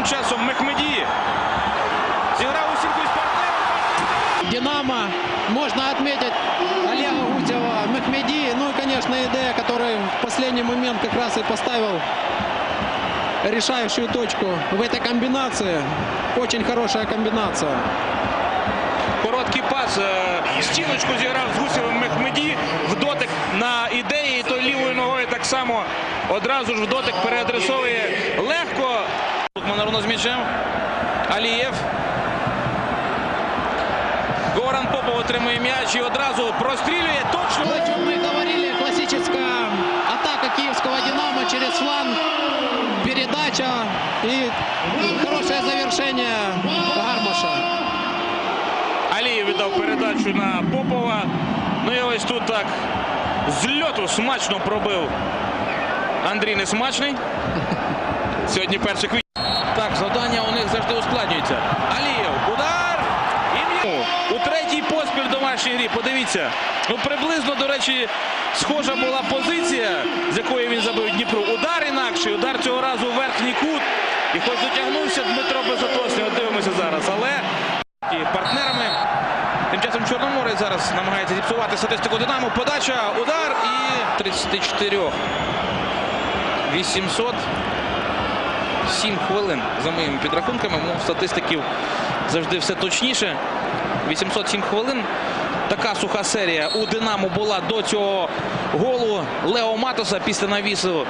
тим часом Мехмеді зіграв у сітку із партнером. Динамо. Можно отметить Олега Гутева, Мехмеди. Ну и, конечно, Идея, который в последний момент как раз и поставил решающую точку в этой комбинации. Очень хорошая комбинация. Короткий пас. е, Стіночку зіграв з Гусєвим Мехмеді. В дотик на ідеї. То лівою ногою так само одразу ж в дотик переадресовує легко. Тут Монаруно з м'ячем. Алієв. Горан Попов отримує м'яч і одразу прострілює точно. То, о чем мы говорили, классическая атака киевского «Динамо» через фланг, передача и хорошее завершение Гармаша. Алієв віддав передачу на Попова. Ну і ось тут так з льоту смачно пробив Андрій Несмачний. Сьогодні перший квіт. В домашній грі. Подивіться. Ну, приблизно, до речі, схожа була позиція, з якої він забив Дніпру. Удар інакший, удар цього разу у верхній кут. І хоч дотягнувся Дмитро Безотосний, от дивимося зараз. Але партнерами. Тим часом Чорноморець зараз намагається зіпсувати статистику Динамо. Подача, удар і 34. 807 хвилин за моїми підрахунками. Ну, статистиків завжди все точніше. 807 хвилин. Така суха серія у Динамо була до цього голу Лео Матоса після навісу